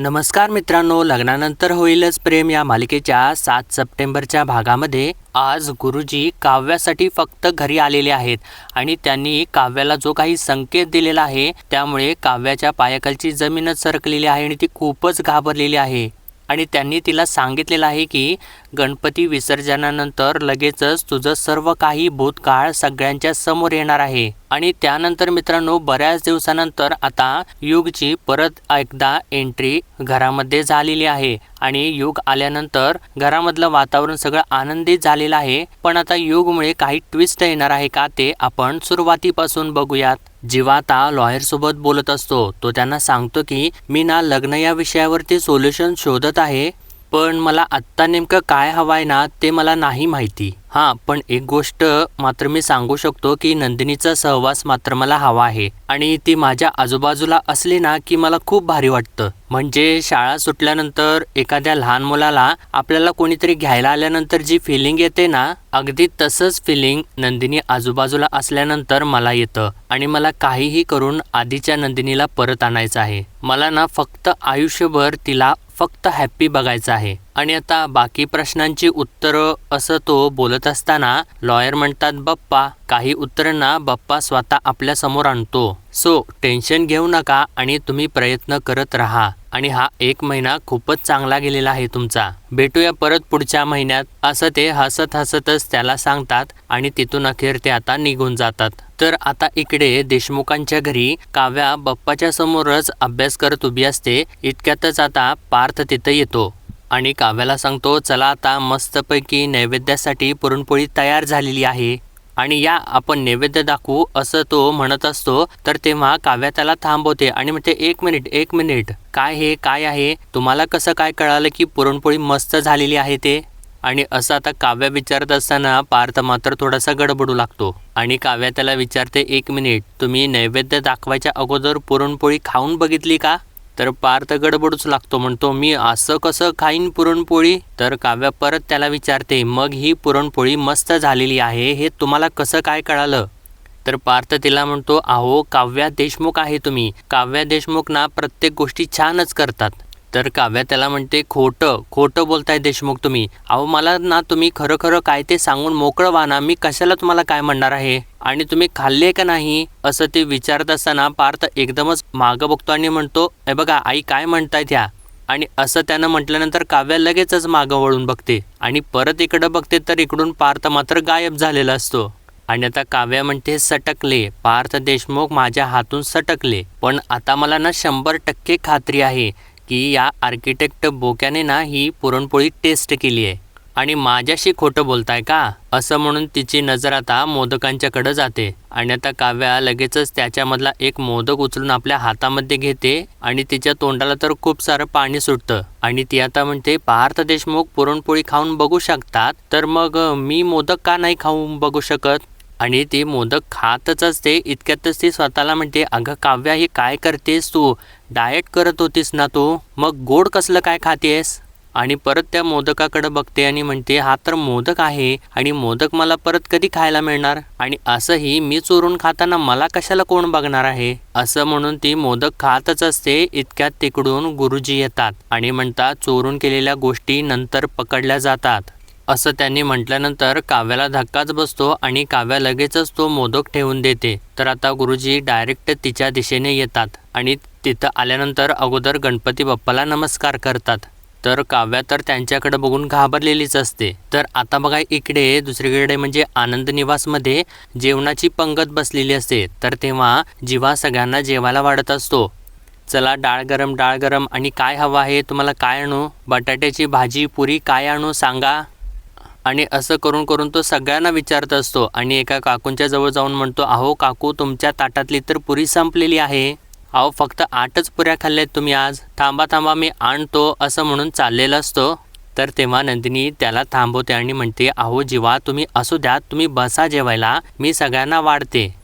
नमस्कार मित्रांनो लग्नानंतर होईलच प्रेम या मालिकेच्या सात सप्टेंबरच्या भागामध्ये. आज गुरुजी काव्यासाठी फक्त घरी आलेले आहेत आणि त्यांनी काव्याला जो काही संकेत दिलेला आहे त्यामुळे काव्याच्या पायाखालची जमीनच सरकलेली आहे आणि ती खूपच घाबरलेली आहे. आणि त्यांनी तिला सांगितलेलं आहे की गणपती विसर्जनानंतर लगेचच तुझं सर्व काही भूतकाळ सगळ्यांच्या समोर येणार आहे. आणि त्यानंतर मित्रांनो बऱ्याच दिवसानंतर आता युगची परत एकदा एंट्री घरामध्ये झालेली आहे. आणि युग आल्यानंतर घरामधलं वातावरण सगळं आनंदित झालेलं आहे. पण आता युगमुळे काही ट्विस्ट येणार आहे का ते आपण सुरुवातीपासून बघूयात. जेव्हा आता लॉयर सोबत बोलत असतो. तो त्यांना सांगतो की मी ना लग्न या विषयावरती सोल्युशन शोधत आहे. पण मला आत्ता नेमकं काय हवं आहे ना ते मला नाही माहिती. हां पण एक गोष्ट मात्र मी सांगू शकतो की नंदिनीचा सहवास मात्र मला हवा आहे. आणि ती माझ्या आजूबाजूला असली ना की मला खूप भारी वाटतं. म्हणजे शाळा सुटल्यानंतर एखाद्या लहान मुलाला आपल्याला कोणीतरी घ्यायला आल्यानंतर जी फिलिंग येते ना अगदी तसंच फिलिंग नंदिनी आजूबाजूला असल्यानंतर मला येतं. आणि मला काहीही करून आधीच्या नंदिनीला परत आणायचं आहे. मला ना फक्त आयुष्यभर तिला फक्त हॅप्पी बघायचं आहे. आणि आता बाकी प्रश्नांची उत्तरं असं तो बोलत असताना लॉयर म्हणतात बप्पा काही उत्तरांना बप्पा स्वतः आपल्यासमोर आणतो. सो टेन्शन घेऊ नका आणि तुम्ही प्रयत्न करत राहा. आणि हा एक महिना खूपच चांगला गेलेला आहे तुमचा. भेटूया परत पुढच्या महिन्यात. असं ते हसत हसतच त्याला सांगतात आणि तिथून अखेर ते आता निघून जातात. तर आता इकडे देशमुखांच्या घरी काव्या बप्पाच्या समोरच अभ्यास करत उभी असते. इतक्यातच आता पार्थ तिथं येतो. आणि काव्याला सांगतो चला आता मस्तपैकी नैवेद्यासाठी पुरणपोळी तयार झालेली आहे. आणि या आपण नैवेद्य दाखवू असं तो म्हणत असतो तर तेव्हा काव्या त्याला थांबवते आणि म्हणते एक मिनिट एक मिनिट. काय हे काय आहे? तुम्हाला कसं काय कळालं की पुरणपोळी मस्त झालेली आहे ते? आणि असं आता काव्या विचारत असताना पार्थ मात्र थोडासा गडबडू लागतो. आणि काव्या त्याला विचारते एक मिनिट तुम्ही नैवेद्य दाखवायच्या अगोदर पुरणपोळी खाऊन बघितली का? तर पार्थ गडबडूच लागतो म्हणतो. मी असं कसं खाईन पुरणपोळी? तर काव्या परत त्याला विचारते मग ही पुरणपोळी मस्त झालेली आहे हे तुम्हाला कसं काय कळालं? तर पार्थ तिला म्हणतो अहो काव्या देशमुख आहे तुम्ही. काव्या देशमुख ना प्रत्येक गोष्टी छानच करतात. तर काव्या त्याला म्हणते खोटं खोटं बोलताय देशमुख तुम्ही. अहो मला ना तुम्ही खरं खरं काय ते सांगून मोकळं व्हा ना. मी कशाला तुम्हाला काय म्हणणार आहे? आणि तुम्ही खाल्ले का नाही? असं ते विचारत असताना पार्थ एकदमच मागं बघतो आणि म्हणतो हे बघा आई काय म्हणताय ह्या आणि असं त्यानं म्हटल्यानंतर काव्या लगेचच मागं वळून बघते. आणि परत इकडं बघते तर इकडून पार्थ मात्र गायब झालेला असतो. आणि आता काव्या म्हणते सटकले. पार्थ देशमुख माझ्या हातून सटकले. पण आता मला ना शंभर टक्के खात्री आहे. की या आर्किटेक्ट बोक्याने ना ही पुरणपोळी टेस्ट केली आहे. आणि माझ्याशी खोटं बोलताय का? असं म्हणून तिची नजर आता मोदकांच्याकडे जाते. आणि आता काव्या लगेचच त्याच्यामधला एक मोदक उचलून आपल्या हातामध्ये घेते आणि तिच्या तोंडाला तर खूप सारं पाणी सुटतं. आणि ती आता म्हणते पार्थ देशमुख पुरणपोळी खाऊन बघू शकतात तर मग मी मोदक का नाही खाऊन बघू शकत? आणि ती मोदक खातच असते इतक्यातच ती स्वतःला म्हणते अगं काव्या हे काय करतेस तू? डाएट करत होतीस ना तू? मग गोड कसलं काय खातेस? आणि परत त्या मोदकाकडे बघते आणि म्हणते हा तर मोदक आहे आणि मोदक मला परत कधी खायला मिळणार? आणि असंही मी चोरून खाताना मला कशाला कोण बघणार आहे? असं म्हणून ती मोदक खातच असते इतक्यात तिकडून गुरुजी येतात आणि म्हणतात चोरून केलेल्या गोष्टी नंतर पकडल्या जातात. असं त्यांनी म्हटल्यानंतर काव्याला धक्काच बसतो आणि काव्या लगेचच तो मोदक ठेवून देते. तर आता गुरुजी डायरेक्ट तिच्या दिशेने येतात आणि तिथं आल्यानंतर अगोदर गणपती बाप्पाला नमस्कार करतात. तर काव्या तर त्यांच्याकडे बघून घाबरलेलीच असते. तर आता बघा इकडे दुसरीकडे म्हणजे आनंद निवासमध्ये जेवणाची पंगत बसलेली असते. तर तेव्हा जीवा सगळ्यांना जेवायला वाढत असतो. चला डाळ गरम डाळ गरम आणि काय हवं आहे तुम्हाला काय आणू? बटाट्याची भाजी पुरी काय आणू सांगा. आणि असं करून करून तो सगळ्यांना विचारत असतो. आणि एका काकूंच्या जवळ जाऊन म्हणतो अहो काकू तुमच्या ताटातली तर पुरी संपलेली आहे. अहो फक्त आठच पुऱ्या खाल्ल्यात तुम्ही आज. थांबा थांबा मी आणतो असं म्हणून चाललेला असतो. तर तेव्हा नंदिनी त्याला थांबवते आणि म्हणते अहो जीवा तुम्ही असू द्या तुम्ही बसा जेवायला. मी सगळ्यांना वाढते.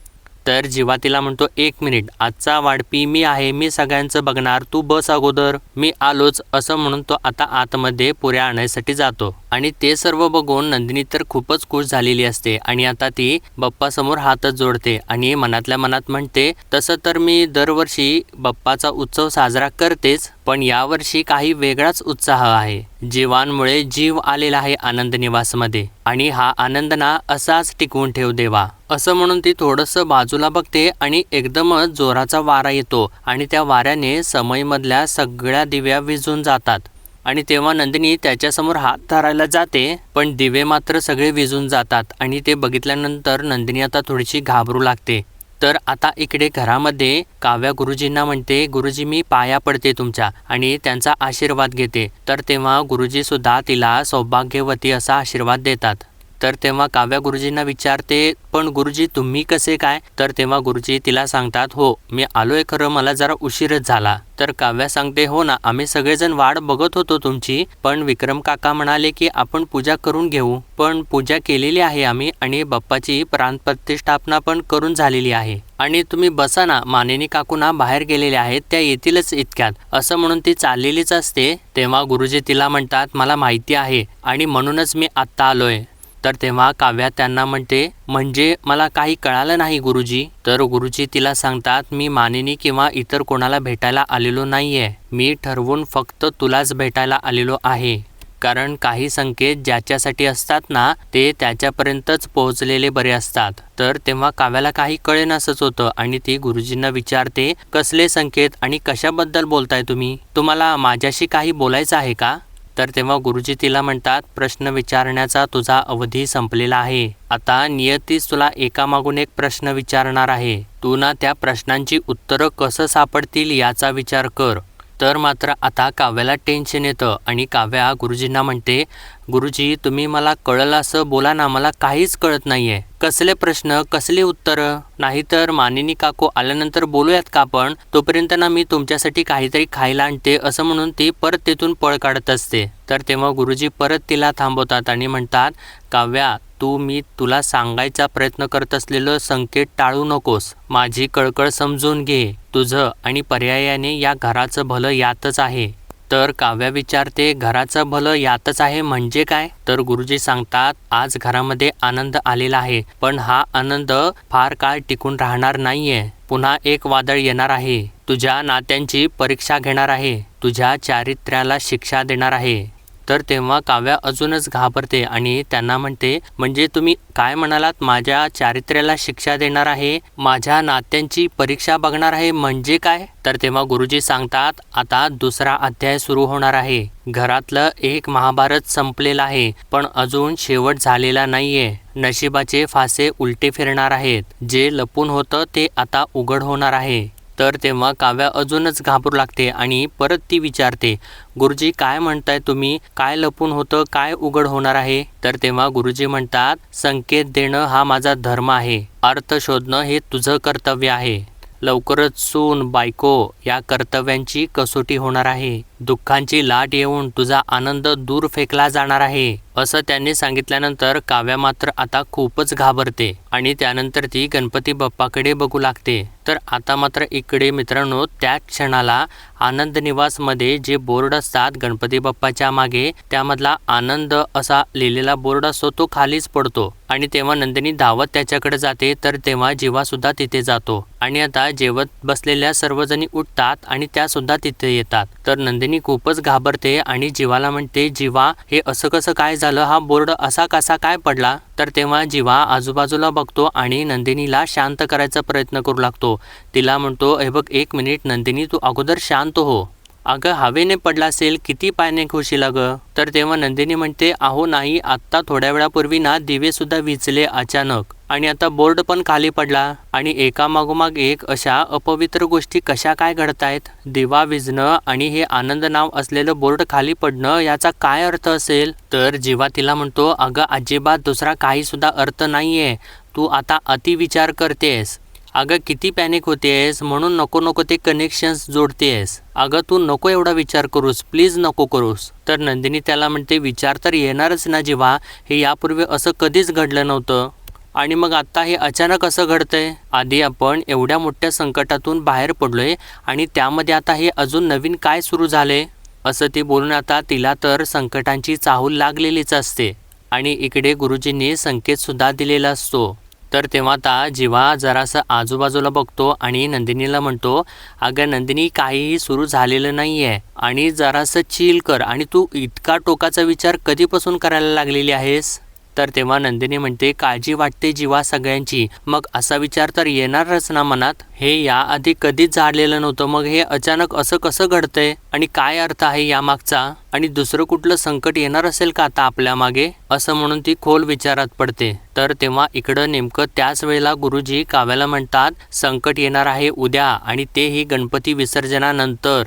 तर जीवा तिला म्हणतो एक मिनिट आजचा वाढपी मी आहे मी सगळ्यांचं बघणार तू बस अगोदर. मी आलोच असं म्हणून तो आता आतमध्ये पुऱ्या आणायसाठी जातो. आणि ते सर्व बघून नंदिनी तर खूपच खुश झालेली असते आणि आता ती बाप्पासमोर हातच जोडते आणि मनातल्या मनात म्हणते तसं तर मी दरवर्षी बाप्पाचा उत्सव साजरा करतेच पण यावर्षी काही वेगळाच उत्साह आहे. जीवांमुळे जीव आलेला आहे आनंद निवासमध्ये. आणि हा आनंद ना असाच टिकवून ठेव देवा. असं म्हणून ती थोडंसं बाजूला बघते आणि एकदमच जोराचा वारा येतो आणि त्या वाऱ्याने समईमधल्या सगळ्या दिव्या विजून जातात. आणि तेव्हा नंदिनी त्याच्यासमोर हात धरायला जाते पण दिवे मात्र सगळे विझून जातात आणि ते बघितल्यानंतर नंदिनी आता थोडीशी घाबरू लागते. तर आता इकडे घरामध्ये काव्या गुरुजींना म्हणते गुरुजी मी पाया पडते तुमच्या आणि त्यांचा आशीर्वाद घेते. तर तेव्हा गुरुजी सुद्धा तिला सौभाग्यवती असा आशीर्वाद देतात. तर तेव्हा काव्या गुरुजींना विचारते पण गुरुजी तुम्ही कसे काय? तर तेव्हा गुरुजी तिला सांगतात हो मी आलोय खरं मला जरा उशीरच झाला. तर काव्या सांगते हो ना आम्ही सगळेजण वाट बघत होतो तुमची पण विक्रम काका म्हणाले की आपण पूजा करून घेऊ. पण पूजा केलेली आहे आम्ही आणि बाप्पाची प्राणप्रतिष्ठापना पण करून झालेली आहे. आणि तुम्ही बसा ना मानेनी काकूना बाहेर गेलेल्या आहेत त्या येतीलच इतक्यात. असं म्हणून ती चाललेलीच असते. तेव्हा गुरुजी तिला म्हणतात मला माहिती आहे आणि म्हणूनच मी आत्ता आलोय. तर तेव्हा काव्या त्यांना म्हणते म्हणजे मला काही कळालं नाही गुरुजी तर गुरुजी तिला सांगतात मी मानिनी किंवा इतर कोणाला भेटायला आलेलो नाहीये. मी ठरवून फक्त तुलाच भेटायला आलेलो आहे. कारण काही संकेत ज्याच्यासाठी असतात ना ते त्याच्यापर्यंतच पोहोचलेले बरे असतात. तर तेव्हा काव्याला काही कळेनासच होतं आणि ती गुरुजींना विचारते कसले संकेत आणि कशाबद्दल बोलताय तुम्ही? तुम्हाला माझ्याशी काही बोलायचं आहे का? तर तेव्हा गुरुजी तिला म्हणतात प्रश्न विचारण्याचा तुझा अवधी संपलेला आहे. आता नियतीच तुला एकामागून एक प्रश्न विचारणार आहे. तू ना त्या प्रश्नांची उत्तरं कसं सापडतील याचा विचार कर. तर मात्र आता काव्याला टेन्शन येतं आणि काव्या गुरुजींना म्हणते गुरुजी तुम्ही मला कळलं असं बोला ना मला काहीच कळत नाहीये. कसले प्रश्न कसले उत्तरं? नाहीतर मानिनी काको आल्यानंतर बोलूयात का आपण? तोपर्यंत ना मी तुमच्यासाठी काहीतरी खायला आणते असं म्हणून ती परत तिथून पळ काढत असते. तर तेव्हा गुरुजी परत तिला थांबवतात आणि म्हणतात काव्या तू मी तुला सांगायचा प्रयत्न करत असलेलं संकेत टाळू नकोस. माझी कळकळ समजून घे. तुझं आणि पर्यायाने या घराचं भलं यातच आहे. तर काव्या विचारते घराचं भलं यातच आहे म्हणजे काय? तर गुरुजी सांगतात आज घरामध्ये आनंद आलेला आहे पण हा आनंद फार काळ टिकून राहणार नाहीये. पुन्हा एक वादळ येणार आहे. तुझ्या नात्यांची परीक्षा घेणार आहे. तुझ्या चारित्र्याला शिक्षा देणार आहे. तर तेव्हा काव्या अजूनच घाबरते आणि त्यांना म्हणते म्हणजे तुम्ही काय म्हणालात? माझ्या चारित्र्याला शिक्षा देणार आहे? माझ्या नात्यांची परीक्षा बघणार आहे म्हणजे काय? तर तेव्हा गुरुजी सांगतात आता दुसरा अध्याय सुरू होणार आहे. घरातलं एक महाभारत संपलेलं आहे पण अजून शेवट झालेला नाहीये. नशिबाचे फासे उलटे फिरणार आहेत. जे लपून होतं ते आता उघड होणार आहे. तर तेव्हा काव्या अजूनच घाबरू लागते आणि परत ती विचारते गुरुजी काय म्हणताय तुम्ही? काय लपून होतं? काय उघड होणार आहे? तर तेव्हा गुरुजी म्हणतात संकेत देणं हा माझा धर्म आहे. अर्थ शोधणं हे तुझं कर्तव्य आहे. लवकरच सून बायको या कर्तव्यांची कसोटी होणार आहे. दुःखांची लाट येऊन तुझा आनंद दूर फेकला जाणार आहे असं त्यांनी सांगितल्यानंतर काव्या मात्र आता खूपच घाबरते आणि त्यानंतर ती गणपती बाप्पाकडे बघू लागते. तर आता मात्र इकडे मित्रांनो त्या क्षणाला आनंद निवासमध्ये जे बोर्ड असतात गणपती बाप्पाच्या मागे त्यामधला आनंद असा लिहिलेला बोर्ड असतो तो खालीच पडतो. आणि तेव्हा नंदिनी धावत त्याच्याकडे जाते तर तेव्हा जीवा सुद्धा तिथे जातो. आणि आता जेवत बसलेल्या सर्वजणी उठतात आणि त्या सुद्धा तिथे येतात. तर नंदिनी खूपच घाबरते आणि जीवाला म्हणते जीवा हे असं कसं काय झालं? हा बोर्ड असा कसा काय पडला? तर तेव्हा जीवा आजूबाजूला बघतो आणि नंदिनीला शांत करायचा प्रयत्न करू लागतो. तिला म्हणतो हे बघ एक मिनिट नंदिनी तू अगोदर शांत हो. अगं हवेने पडला असेल किती पायाने खुशील अगं तर तेव्हा नंदिनी म्हणते अहो नाही आत्ता थोड्या वेळापूर्वी ना दिवेसुद्धा विजले विचले अचानक आणि आता बोर्ड पण खाली पडला आणि एका मागोमाग एक अशा अपवित्र गोष्टी कशा काय घडतायत? दिवा विजणं आणि हे आनंद नाव असलेलं बोर्ड खाली पडणं याचा काय अर्थ असेल? तर जिवा तिला म्हणतो अगं अजिबात दुसरा काही सुद्धा अर्थ नाहीये. तू आता अतिविचार करतेस. अगं किती पॅनिक होतेस? म्हणून नको नको ते कनेक्शन्स जोडतेस. अगं तू नको एवढा विचार करूस. प्लीज नको करूस. तर नंदिनी त्याला म्हणते विचार तर येणारच ना जेव्हा हे यापूर्वी असं कधीच घडलं नव्हतं. आणि मग आत्ता हे अचानक असं घडतंय? आधी आपण एवढ्या मोठ्या संकटातून बाहेर पडलोय आणि त्यामध्ये आता हे अजून नवीन काय सुरू झाले असं ती बोलून आता तिला तर संकटांची चाहूल लागलेलीच असते. आणि इकडे गुरुजींनी संकेतसुद्धा दिलेला असतो. तर तेव्हा आता जेव्हा जरासं आजूबाजूला बघतो आणि नंदिनीला म्हणतो अगं नंदिनी काहीही सुरू झालेलं नाही आहे आणि जरासं चिल कर आणि तू इतका टोकाचा विचार कधीपासून करायला लागलेली आहेस? तर तेव्हा नंदिनी म्हणते काळजी वाटते जीवा सगळ्यांची. मग असा विचार तर येणारच ना मनात. हे याआधी कधीच झालेलं नव्हतं. मग हे अचानक असं कसं घडतंय? आणि काय अर्थ आहे यामागचा? आणि दुसरं कुठलं संकट येणार असेल का आता आपल्या मागे? असं म्हणून ती खोल विचारात पडते. तर तेव्हा इकडं नेमकं त्याच वेळेला गुरुजी काव्याला म्हणतात संकट येणार आहे उद्या आणि तेही गणपती विसर्जनानंतर.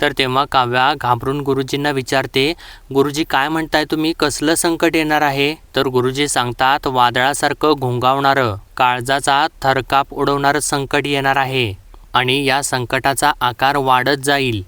तर तेव्हा काव्या घाबरून गुरुजींना विचारते गुरुजी काय म्हणताय तुम्ही? कसलं संकट येणार आहे? तर गुरुजी सांगतात वादळासारखं घोंगावणारं काळजाचा थरकाप उडवणारं संकट येणार आहे आणि या संकटाचा आकार वाढत जाईल.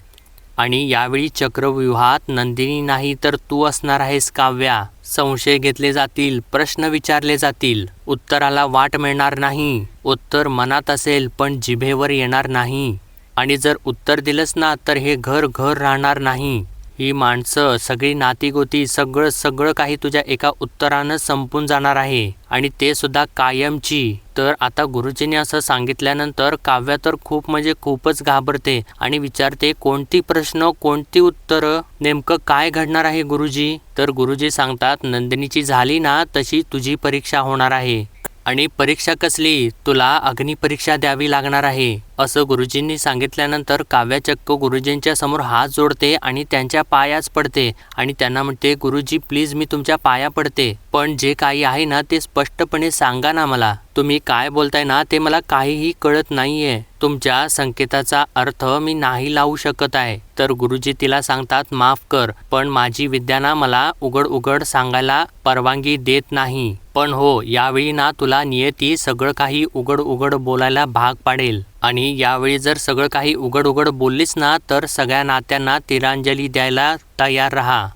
आणि यावेळी चक्रव्यूहात नंदिनी नाही तर तू असणार आहेस काव्या. संशय घेतले जातील प्रश्न विचारले जातील. उत्तराला वाट मिळणार नाही. उत्तर मनात असेल पण जिभेवर येणार नाही. आणि जर उत्तर दिलंच ना तर हे घर घर राहणार नाही. ही माणसं सगळी नातीगोती सगळं सगळं काही तुझ्या एका उत्तरानं संपून जाणार आहे. आणि ते सुद्धा कायमची. तर आता गुरुजींनी असं सांगितल्यानंतर काव्या तर खूप म्हणजे खूपच घाबरते आणि विचारते कोणती प्रश्न कोणती उत्तरं? नेमकं काय घडणार आहे गुरुजी? तर गुरुजी सांगतात नंदिनीची झाली ना तशी तुझी परीक्षा होणार आहे. आणि परीक्षा कसली? तुला अग्निपरीक्षा द्यावी लागणार आहे. असं गुरुजींनी सांगितल्यानंतर काव्या चक्क गुरुजींच्या समोर हात जोडते आणि त्यांच्या पायाच पडते आणि त्यांना म्हणते गुरुजी प्लीज मी तुमच्या पाया पडते. पण जे काही आहे ना ते स्पष्टपणे सांगा ना मला. तुम्ही काय बोलताय ना ते मला काहीही कळत नाहीये. तुमच्या संकेताचा अर्थ मी नाही लावू शकत आहे. तर गुरुजी तिला सांगतात माफ कर पण माझी विद्याना मला उघड उघड सांगायला परवानगी देत नाही. पण हो यावेळी ना तुला नियती सगळं काही उघड उघड बोलायला भाग पाडेल. आणि यावेळी जर सगळं काही उघड उघड बोललीस ना तर सगळ्या नात्यांना तिरांजली द्यायला तयार राहा.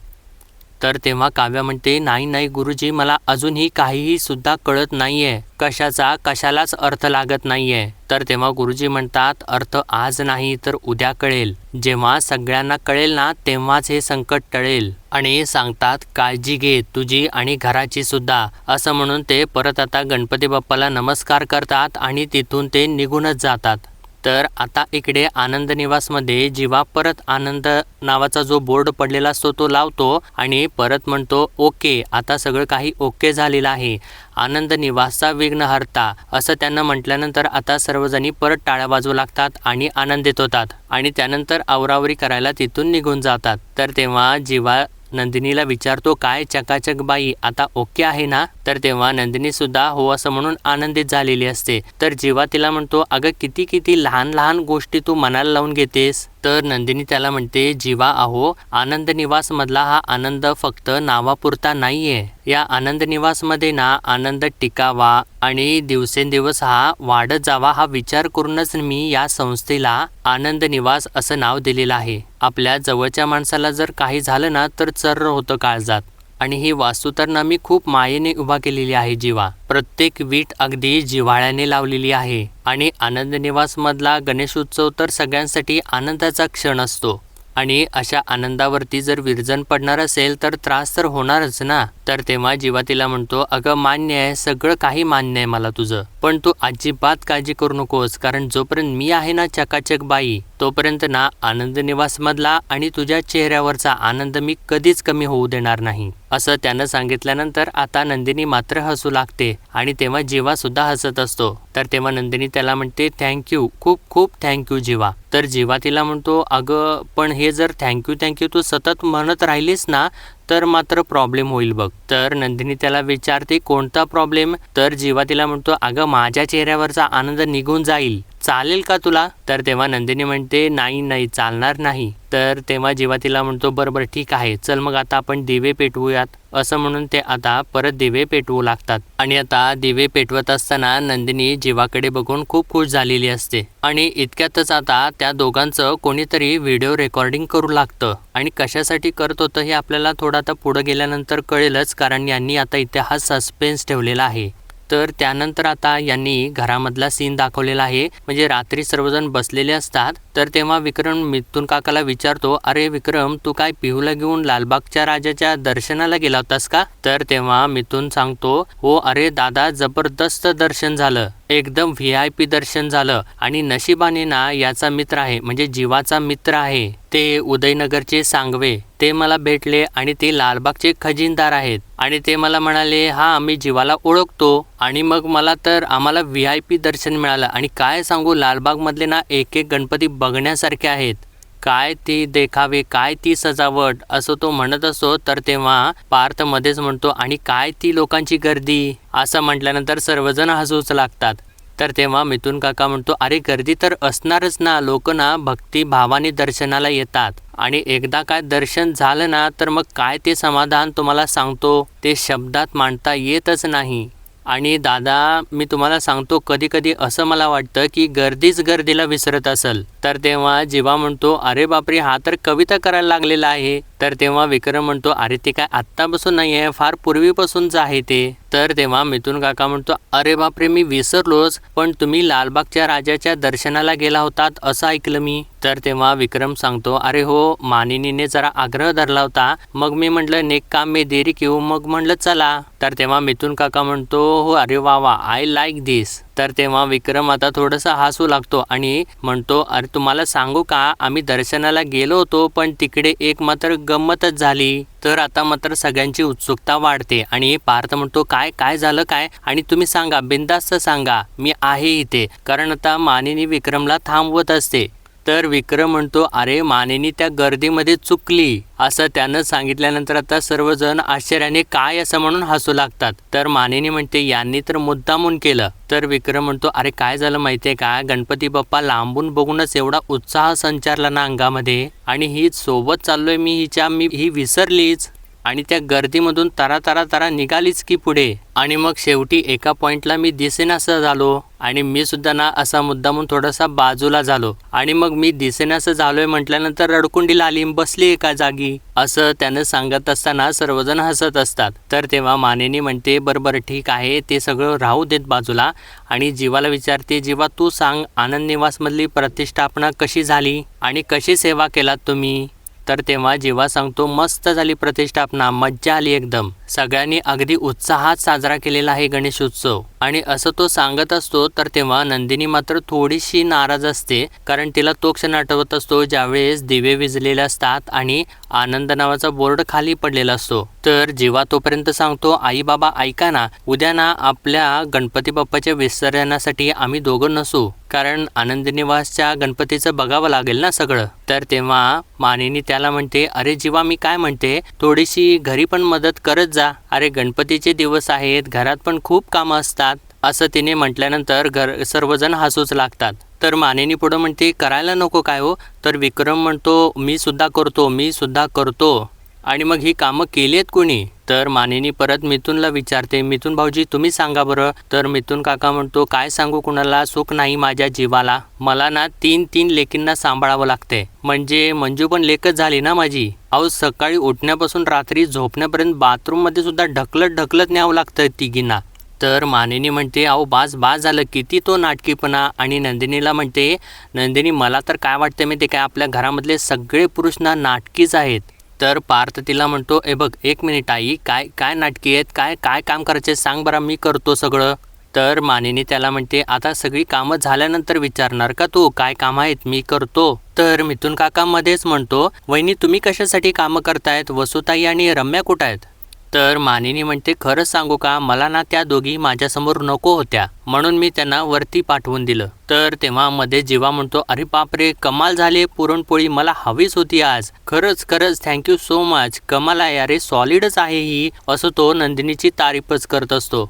तर तेव्हा काव्य म्हणते नाही नाही गुरुजी मला अजूनही काहीही सुद्धा कळत नाहीये. कशाचा कशालाच अर्थ लागत नाहीये. तर तेव्हा गुरुजी म्हणतात अर्थ आज नाही तर उद्या कळेल. जेव्हा सगळ्यांना कळेल ना तेव्हाच हे संकट टळेल. आणि सांगतात काळजी घे तुझी आणि घराची सुद्धा. असं म्हणून ते परत आता गणपती बाप्पाला नमस्कार करतात आणि तिथून ते निघूनच जातात. तर आता इकडे आनंद निवासमध्ये जीवा परत आनंद नावाचा जो बोर्ड पडलेला असतो तो लावतो आणि परत म्हणतो ओके आता सगळं काही ओके झालेलं आहे. आनंद निवासचा विघ्नहर्ता असं त्यांना म्हटल्यानंतर आता सर्वजणी परत टाळ्या वाजवू लागतात आणि आनंदित होतात आणि त्यानंतर आवरावरी करायला तिथून निघून जातात. तर तेव्हा जीवा नंदिनीला विचारतो काय चकाचक बाई आता ओके आहे ना? तर तेव्हा नंदिनी सुद्धा हो असं म्हणून आनंदित झालेली असते. तर जेव्हा तिला म्हणतो अगं किती किती लहान लहान गोष्टी तू मनाला लावून घेतेस? तर नंदिनी त्याला म्हणते जीवा अहो आनंद निवास मधला हा आनंद फक्त नावापुरता नाहीये. या आनंद निवासमध्ये ना आनंद टिकावा आणि दिवसेंदिवस हा वाढत जावा हा विचार करूनच मी या संस्थेला आनंद निवास असं नाव दिलेलं आहे. आपल्या जवळच्या माणसाला जर काही झालं ना तर चर्र होतं काळजात. आणि ही वास्तू तर ना मी खूप मायेने उभा केलेली आहे जीवा. प्रत्येक वीट अगदी जिव्हाळ्याने लावलेली आहे आणि आनंद निवास मधला गणेशोत्सव तर सगळ्यांसाठी आनंदाचा क्षण असतो. आणि अशा आनंदावरती जर विरजन पडणार असेल तर त्रास तर होणारच ना? तर तेव्हा जीवा तिला म्हणतो अगं मान्य आहे सगळं काही मान्य आहे मला तुझं. पण तू अजिबात काळजी करू नकोस कारण जोपर्यंत मी आहे ना चकाचक बाई तोपर्यंत ना आनंद निवासमधला आणि तुझ्या चेहऱ्यावरचा आनंद मी कधीच कमी होऊ देणार नाही. असं त्यानं सांगितल्यानंतर आता नंदिनी मात्र हसू लागते आणि तेव्हा जीवा सुद्धा हसत असतो. तर तेव्हा नंदिनी त्याला म्हणते थँक्यू खूप खूप थँक्यू जीवा. तर जीवा तिला म्हणतो अगं पण हे जर थँक्यू थँक्यू तू सतत म्हणत राहिलीस ना तर मात्र प्रॉब्लेम होईल बघ. तर नंदिनी त्याला विचारते कोणता प्रॉब्लेम तर जीवा तिला म्हणतो अगं माझ्या चेहऱ्यावरचा आनंद निघून जाईल. चालेल का तुला? तर तेव्हा नंदिनी म्हणते नाही नाही चालणार नाही. तर तेव्हा जेव्हा तिला म्हणतो बरं बरं ठीक आहे चल मग आता आपण दिवे पेटवूयात. असं म्हणून ते आता परत दिवे पेटवू लागतात. आणि आता दिवे पेटवत असताना नंदिनी जीवाकडे बघून खूप खुश झालेली असते. आणि इतक्यातच आता त्या दोघांचं कोणीतरी व्हिडिओ रेकॉर्डिंग करू लागतं. आणि कशासाठी करत होतं हे आपल्याला थोडं आता पुढं गेल्यानंतर कळेलच कारण यांनी आता इथे हा सस्पेन्स ठेवलेला आहे. तर त्यानंतर आता यांनी घरामधला सीन दाखवलेला आहे. म्हणजे रात्री सर्वजण बसलेले असतात. तर तेव्हा विक्रम मिथून काकाला विचारतो अरे विक्रम तू काय पिहूला घेऊन लालबागच्या राजाच्या दर्शनाला गेला होतास का? तर तेव्हा मिथून सांगतो हो अरे दादा जबरदस्त दर्शन झालं. एकदम व्ही आय पी दर्शन झालं आणि नशिबाने ना याचा मित्र आहे म्हणजे जीवाचा मित्र आहे. ते उदयनगरचे सांगवे. ते मला भेटले आणि ते लालबागचे खजिनदार आहेत. आणि ते मला म्हणाले हा आम्ही जीवाला ओळखतो आणि मग मला तर आम्हाला व्ही आय पी दर्शन मिळालं. आणि काय सांगू लालबागमधले ना एक एक गणपती बघण्यासारखे आहेत. काय ती देखावे काय ती सजावट असं तो म्हणत असतो तर तेव्हा पार्थ मध्येच म्हणतो आणि काय ती लोकांची गर्दी? असं म्हटल्यानंतर सर्वजण हसूच लागतात. तर तेव्हा मिथून काका म्हणतो अरे गर्दी तर असणारच ना. लोक ना भक्ती भावाने दर्शनाला येतात. आणि एकदा काय दर्शन झालं ना तर मग काय ते समाधान तुम्हाला सांगतो? ते शब्दात मांडता येतच नाही. आणि दादा मी तुम्हाला सांगतो कधी कधी असं मला वाटतं की गर्दीच गर्दीला विसरत असेल तर तेव्हा जीवा म्हणतो अरे बापरे हा तर कविता करायला लागलेला आहे. तर तेव्हा विक्रम म्हणतो अरे ते काय आत्तापासून नाही आहे फार पूर्वीपासूनच आहे ते. तर तेव्हा मिथून काका म्हणतो अरे बापरे मी विसरलोच पण तुम्ही लालबागच्या राजाच्या दर्शनाला गेला होतात असं ऐकलं मी. तर तेव्हा विक्रम सांगतो अरे हो मानिनीने जरा आग्रह धरला होता. मग मी म्हटलं नेक काम मी देरी घेऊ मग म्हटलं चला. तर तेव्हा मिथून काका म्हणतो हो अरे वा वा आय लाईक दिस तर तेव्हा विक्रम आता थोडंसं हसू लागतो आणि म्हणतो अरे तुम्हाला सांगू का? आम्ही दर्शनाला गेलो होतो पण तिकडे एक मात्र गंमतच झाली. तर आता मात्र सगळ्यांची उत्सुकता वाढते. आणि पार्थ म्हणतो काय काय झालं काय? आणि तुम्ही सांगा बिंदास्त सांगा मी आहे इथे. कारण आता मानिनी विक्रमला थांबवत असते. तर विक्रम म्हणतो अरे मानेनी त्या गर्दीमध्ये चुकली. असं त्यानं सांगितल्यानंतर आता सर्वजण आश्चर्याने काय असं म्हणून हसू लागतात. तर मानेनी म्हणते यांनी तर मुद्दामून केलं. तर विक्रम म्हणतो अरे काय झालं माहितीये का? गणपती बाप्पा लांबून बघूनच एवढा उत्साह संचारला ना अंगामध्ये? आणि ही सोबत चाललोय मी हिच्या मी ही विसरलीच. आणि त्या गर्दीमधून तारा तरा तारा निघालीच की पुढे. आणि मग शेवटी एका पॉइंटला मी दिसेनासं झालो आणि मी सुद्धा ना असा मुद्दामून थोडासा बाजूला झालो. आणि मग मी दिसेनासं झालोय म्हटल्यानंतर रडकुंडीला आली बसली एका जागी. असं त्यानं सांगत असताना सर्वजण हसत असतात. तर तेव्हा मानेनी म्हणते बरोबर ठीक आहे ते सगळं राहू देत बाजूला. आणि जीवाला विचारते जीवा तू सांग आनंद निवासमधली प्रतिष्ठापना कशी झाली? आणि कशी सेवा केलात तुम्ही? तर तेव्हा जेव्हा सांगतो मस्त झाली प्रतिष्ठापना मज्जा आली एकदम. सगळ्यांनी अगदी उत्साहात साजरा केलेला आहे गणेशोत्सव. आणि असं तो सांगत असतो तर तेव्हा नंदिनी मात्र थोडीशी नाराज असते कारण तिला तो क्षण आठवत असतो ज्यावेळेस दिवे विजलेले असतात आणि आनंद नावाचा बोर्ड खाली पडलेला असतो. तर जेव्हा तोपर्यंत सांगतो आई बाबा ऐका ना उद्या ना आपल्या गणपती बाप्पाच्या विसर्जनासाठी आम्ही दोघं नसू कारण आनंद निवासच्या गणपतीचं बघावं लागेल ना सगळं. तर तेव्हा मानिनी त्याला म्हणते अरे जीवा मी काय म्हणते थोडीशी घरी पण मदत करत जा. अरे गणपतीचे दिवस आहेत घरात पण खूप कामं असतात असं तिने म्हटल्यानंतर घर सर्वजण हसूच लागतात. तर मानेनी पुढं म्हणते करायला नको काय हो? तर विक्रम म्हणतो मी सुद्धा करतो मी सुद्धा करतो. आणि मग ही कामं केली आहेत कोणी? तर मानेनी परत मिथूनला विचारते मिथून भाऊजी तुम्ही सांगा बरं. तर मिथून काका म्हणतो काय सांगू कुणाला? सुख नाही माझ्या जीवाला. मला ना तीन तीन लेकींना सांभाळावं लागते. म्हणजे मंजू पण लेकच झाली ना माझी. अहो सकाळी उठण्यापासून रात्री झोपण्यापर्यंत बाथरूममध्ये सुद्धा ढकलत ढकलत न्यावं लागतं तिघींना. तर मानिनी म्हणते अहो बास बास झालं. किती तो नाटकीपणा. आणि नंदिनीला म्हणते नंदिनी मला तर काय वाटते मी ते काय आपल्या घरामधले सगळे पुरुष ना नाटकीच आहेत. तर पार्थ तिला म्हणतो ए बघ एक मिनिट आई काय काय नाटकी आहेत? काय काय काम करायचे? सांग बरं मी करतो सगळं. तर मानिनी त्याला म्हणते आता सगळी कामं झाल्यानंतर विचारणार का तू? काय कामं आहेत? मी करतो. तर मिथून काकामध्येच म्हणतो वहिनी तुम्ही कशासाठी कामं करतायत? वसुताई आणि रम्या कुठं आहेत? तर मानिनी म्हणते खरंच सांगू का मला ना त्या दोघी माझ्यासमोर नको होत्या. म्हणून मी त्यांना वरती पाठवून दिलं. तर तेव्हा मध्ये जीवा म्हणतो अरे बापरे कमाल झाली पुरणपोळी मला हवीच होती आज. खरंच खरंच थँक्यू सो मच कमाल आहे अरे सॉलिडच आहे ही असं तो नंदिनीची तारीफच करत असतो.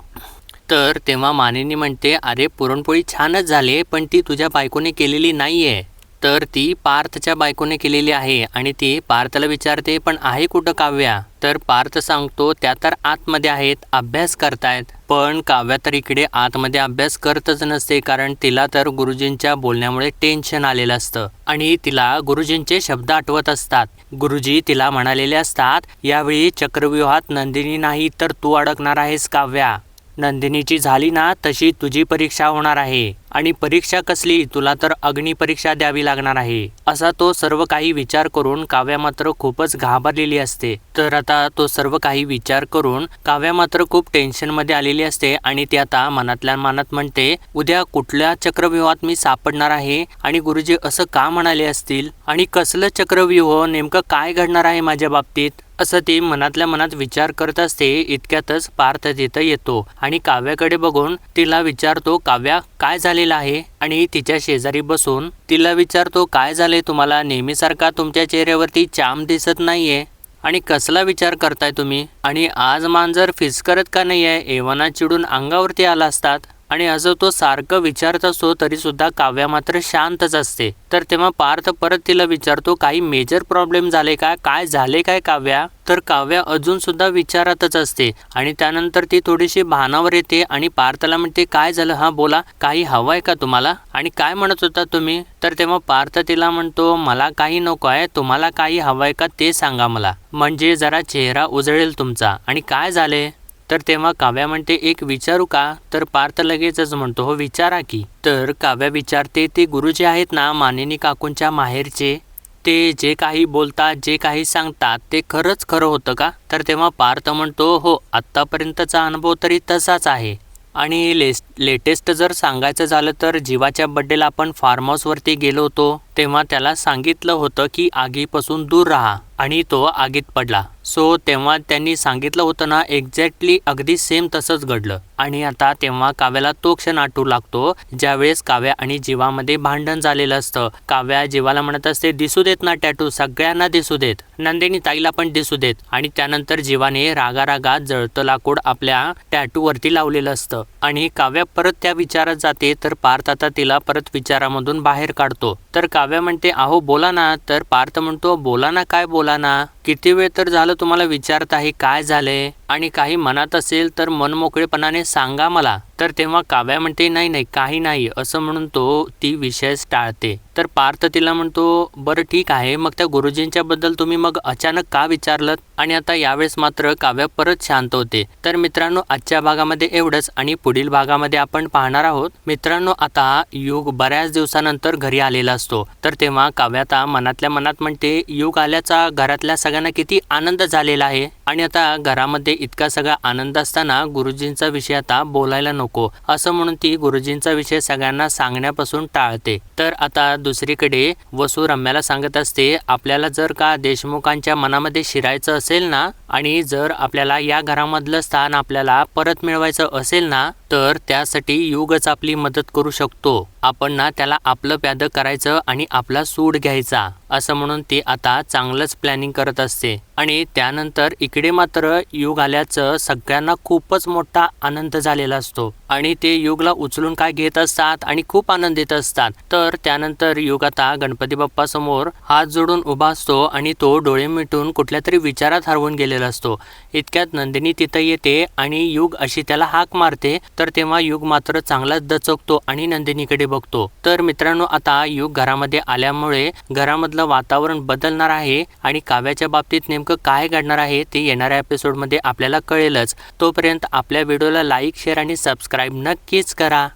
तर तेव्हा मानिनी म्हणते अरे पुरणपोळी छानच झाली पण ती तुझ्या बायकोने केलेली नाही आहे तर ती पार्थच्या बायकोने केलेली आहे आणि ती पार्थला विचारते पण आहे कुठं काव्या? तर पार्थ सांगतो त्या तर आतमध्ये आहेत अभ्यास करतायत. पण काव्या तर इकडे आतमध्ये अभ्यास करतच नसते कारण तिला तर गुरुजींच्या बोलण्यामुळे टेन्शन आलेलं असतं आणि तिला गुरुजींचे शब्द आठवत असतात. गुरुजी तिला म्हणालेले असतात यावेळी चक्रव्यूहात नंदिनी नाही तर तू अडकणार आहेस काव्या. नंदिनीची झाली ना तशी तुझी परीक्षा होणार आहे. आणि परीक्षा कसली तुला तर अग्निपरीक्षा द्यावी लागणार आहे. असा तो सर्व काही विचार करून काव्या मात्र खूपच घाबरलेली असते. तर आता तो सर्व काही विचार करून काव्या मात्र खूप टेन्शनमध्ये आलेली असते आणि ती आता मनातल्या मनात म्हणते उद्या कुठल्या चक्रव्यूहात मी सापडणार आहे? आणि गुरुजी असं का म्हणाले असतील? आणि कसलं चक्रव्यूह? नेमकं काय घडणार आहे माझ्या बाबतीत? असं ती मनातल्या मनात विचार करत असते इतक्यातच पार्थ तिथं येतो आणि काव्याकडे बघून तिला विचारतो काव्या काय झाले आलेला आहे आणि तिच्या शेजारी बसून तिला विचारतो काय झाले तुम्हाला? नेहमीसारखा तुमच्या चेहऱ्यावरती चाम दिसत नाहीये. आणि कसला विचार करताय तुम्ही? आणि आज मांजर फिसकरत का नाही आहे एवना चिडून अंगावरती आला असतात. आणि असं तो सारखं विचारत असतो तरीसुद्धा काव्या मात्र शांतच असते. तर तेव्हा पार्थ परत तिला विचारतो काही मेजर प्रॉब्लेम झाले का? काय झाले काय काव्या? तर काव्या अजून सुद्धा विचारातच असते आणि त्यानंतर ती थोडीशी भानावर येते आणि पार्थला म्हणते काय झालं? हा बोला. काही हवंय का तुम्हाला? आणि काय म्हणत होता तुम्ही? तर तेव्हा पार्थ तिला म्हणतो मला काही नको आहे. तुम्हाला काही हवंय का ते सांगा मला. म्हणजे जरा चेहरा उजळेल तुमचा. आणि काय झाले? तर तेव्हा काव्या म्हणते एक विचारू का? तर पार्थ लगेचच म्हणतो हो विचारा की. तर काव्या विचारते ते गुरुजी आहेत ना मानिनी काकूंच्या माहेरचे? ते जे काही बोलतात जे काही सांगतात ते खरंच खरं होतं का? तर तेव्हा पार्थ म्हणतो हो आत्तापर्यंतचा अनुभव तरी तसाच आहे. आणि लेस लेटेस्ट जर सांगायचं झालं तर जीवाच्या बड्डेला आपण फार्म हाऊसवरती गेलो होतो तेव्हा त्याला सांगितलं होतं की आगीपासून दूर राहा. आणि तो आगीत पडला. सो तेव्हा त्यांनी सांगितलं होतं ना एक्झॅक्टली अगदी सेम तसंच घडलं. आणि आता तेव्हा काव्याला तो क्षण आठवू लागतो ज्यावेळेस काव्या आणि जीवामध्ये भांडण झालेलं असतं. काव्या जीवाला म्हणत असते दिसू देत ना टॅटू सगळ्यांना दिसू देत. नंदिनी ताईला पण दिसू देत. आणि त्यानंतर जीवाने रागारागात जळतं लाकूड आपल्या टॅटू वरती लावलेलं असतं. आणि काव्या परत त्या विचारात जाते तर पार्थ आता तिला परत विचारामधून बाहेर काढतो. तर काव्या म्हणते अहो बोला ना. तर पार्थ म्हणतो बोला ना काय बोला ना किती वेळ तर झालं तुम्हाला विचारत आहे काय झालंय? आणि काही मनात असेल तर मनमोकळेपणाने सांगा मला. तर तेव्हा काव्या म्हणते नाही नाही काही नाही असं म्हणून तो ती विषय टाळते. तर पार्थ तिला म्हणतो बरं ठीक आहे. मग त्या गुरुजींच्या बद्दल तुम्ही मग अचानक का विचारलं आणि आता यावेळेस मात्र काव्या परत शांत होते. तर मित्रांनो आजच्या भागामध्ये एवढंच आणि पुढील भागामध्ये आपण पाहणार आहोत. मित्रांनो आता युग बऱ्याच दिवसानंतर घरी आलेला असतो. तर तेव्हा काव्या आता मनातल्या मनात म्हणते युग आल्याचा घरातल्या सगळ्या सगळ्यांना किती आनंद झालेला आहे. आणि आता घरामध्ये इतका सगळा आनंद असताना गुरुजींचा विषय आता बोलायला नको. असं म्हणून ती गुरुजींचा विषय सगळ्यांना सांगण्यापासून टाळते. तर आता दुसरीकडे वसू रम्याला सांगत असते आपल्याला जर का देशमुखांच्या मनामध्ये शिरायचं असेल ना आणि जर आपल्याला या घरामधलं स्थान आपल्याला परत मिळवायचं असेल ना तर त्यासाठी योगच आपली मदत करू शकतो. आपण ना त्याला आपलं प्यादं करायचं आणि आपला सूड घ्यायचा असं म्हणून ती आता चांगलंच प्लॅनिंग करत असते. आणि त्यानंतर इकडे मात्र युग आल्याचं सगळ्यांना खूपच मोठा आनंद झालेला असतो. आणि ते युगला उचलून काय घेत असतात आणि खूप आनंदित असतात. तर त्यानंतर युग आता गणपती बाप्पा समोर हात जोडून उभा असतो आणि तो डोळे मिटून कुठल्या तरी विचारात हरवून गेलेला असतो. इतक्यात नंदिनी तिथं येते आणि युग अशी त्याला हाक मारते. तर तेव्हा युग मात्र चांगलाच दचकतो आणि नंदिनीकडे बघतो. तर मित्रांनो आता युग घरामध्ये आल्यामुळे घरामधलं वातावरण बदलणार आहे आणि काव्याच्या बाबतीत नेमकं नेमकं काय घडणार आहे ते येणाऱ्या एपिसोडमध्ये आपल्याला कळेलच. तोपर्यंत आपल्या व्हिडिओला लाईक शेअर आणि सबस्क्राईब नक्कीच करा.